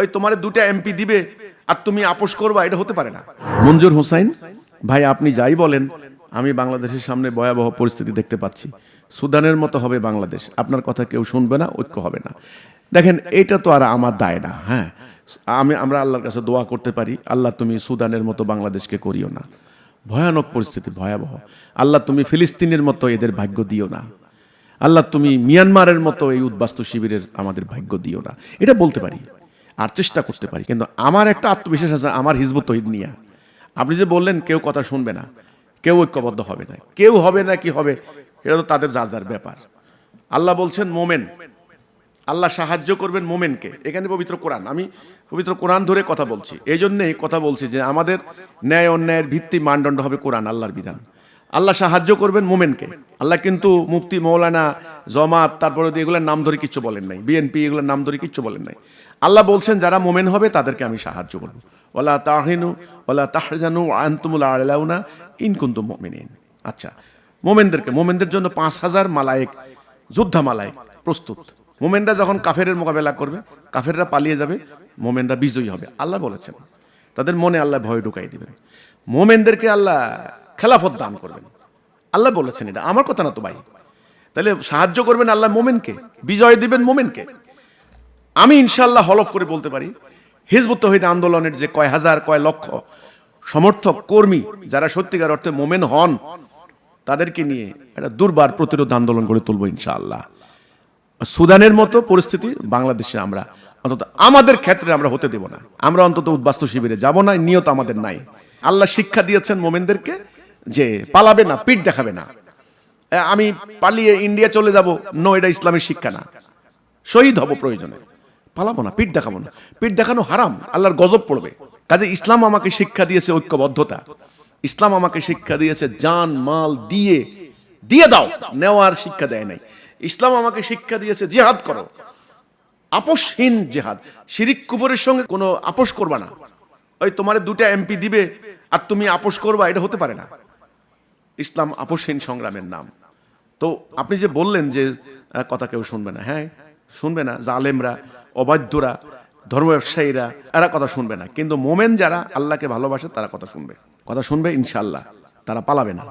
ওই তোমার দুটা এমপি দিবে আর তুমি আপোষ করবা, এটা হতে পারে না। মঞ্জুর হোসাইন, ভাই আপনি যাই বলেন, আমি বাংলাদেশের সামনে ভয়াবহ পরিস্থিতি দেখতে পাচ্ছি। সুদানের মতো হবে বাংলাদেশ, আপনার কথা কেউ শুনবে না, ঐক্য হবে না। দেখেন এটা তো আর আমার দায় না হ্যাঁ? আমি, আমরা আল্লাহর কাছে দোয়া করতে পারি, আল্লাহ তুমি সুদানের মতো বাংলাদেশকে করিও না। ভয়ানক পরিস্থিতি, ভয়াবহ। আল্লাহ তুমি ফিলিস্তিনের মতো এদের ভাগ্য দিও না। আল্লাহ তুমি মিয়ানমারের মতো এই উদ্বাস্তু শিবিরের আমাদের ভাগ্য দিও না। এটা বলতে পারি। আর চেষ্টা করতে পারি। কিন্তু আমার একটা আত্মবিশ্বাস আছে, আমার হিজবুত তহিদ নিয়ে। আপনি যে বললেন, কেউ কথা শুনবে না, কেউ ঐক্যবদ্ধ হবে না। কেউ হবে না কি হবে এটা তো তাদের যা যার ব্যাপার। আল্লাহ বলছেন, মোমেন। আল্লাহ সাহায্য করবেন মোমেনকে। এখানে পবিত্র কোরআন। আমি পবিত্র কোরআন ধরে কথা বলছি। এই জন্যেই কথা বলছি যে আমাদের ন্যায় অন্যায়ের ভিত্তি মানদণ্ড হবে কোরআন, আল্লাহর বিধান। আল্লাহ সাহায্য করবেন মোমেনকে। আল্লাহ কিন্তু মুফতি, মৌলানা, জমাত, তারপরে এগুলোর নাম ধরে কিচ্ছু বলেন নাই। বিএনপি এগুলোর নাম ধরে কিচ্ছু বলেন নাই। আল্লাহ বলছেন, যারা মোমেন হবে, তাদেরকে আমি সাহায্য করব। ওলা তাহিনু ওলা তাহজানু আন্তুমুল আলাউনা ইনকুন্তু মোমেনিন। আচ্ছা মোমেনদেরকে, মোমেনদের জন্য পাঁচ হাজার মালায়েক, যোদ্ধা মালায়েক প্রস্তুত। মোমেনরা যখন কাফেরের মোকাবেলা করবে, কাফেররা পালিয়ে যাবে, মোমেনরা বিজয়ী হবে। আল্লাহ বলেছেন, তাদের মনে আল্লাহ ভয় ঢুকাই দিবেন। মোমেনদেরকে আল্লাহ খেলাফত দান করবেন। আল্লাহ বলেছেন এটা। আমার কথা না তো ভাই। তাহলে সাহায্য করবেন আল্লাহ মোমেনকে? বিজয় দিবেন মোমেনকে? আমি ইনশাল্লাহ হলফ করে বলতে পারি, হিজবুত তহিদ আন্দোলনের যে কয় হাজার, কয় লক্ষ সমর্থক, কর্মী যারা সত্যিকার অর্থে মোমেন হন, তাদেরকে নিয়ে একটা দুর্বার প্রতিরোধ আন্দোলন গড়ে তুলবো ইনশাআল্লাহ। সুদানের মতো পরিস্থিতি বাংলাদেশে আমরা, অন্তত আমাদের ক্ষেত্রে আমরা হতে দেব না। আমরা অন্তত উদ্বাস্তু শিবিরে যাব না, নিয়ত আমাদের নাই। আল্লাহ শিক্ষা দিয়েছেন মোমেনদেরকে যে পালাবে না, পিঠ দেখাবে না। আমি পালিয়ে ইন্ডিয়া চলে যাব। নো এটা ইসলামের শিক্ষা না। শহীদ হব প্রয়োজনে। পালাবো না, পিঠ দেখাবো না। পিঠ দেখানো হারাম, আল্লাহর গজব পড়বে। কাজে ইসলাম আমাকে শিক্ষা দিয়েছে ঐক্যবদ্ধতা। ইসলাম আমাকে শিক্ষা দিয়েছে জান, মাল দিয়ে। দিয়ে দাও, নেওয়ার শিক্ষা দেয় নাই। ইসলাম আমাকে শিক্ষা দিয়েছে জেহাদ করো। আপোষহীন জেহাদ। শিরিক কুবরের সঙ্গে কোনো আপোষ করবা না। ওই তোমার দুটা এমপি দিবে, আর তুমি আপোষ করবা, এটা হতে পারে না। ইসলাম আপোষহীন সংগ্রামের নাম। তো আপনি যে বললেন যে কথা কেউ শুনবে না হ্যাঁ শুনবে না জালেমরা অবাধ্যরা ধর্ম ব্যবসায়ীরা এরা কথা শুনবে না। কিন্তু মোমেন যারা আল্লাহকে ভালোবাসে তারা কথা শুনবে। কথা শুনবে ইনশাল্লাহ তারা পালাবে না।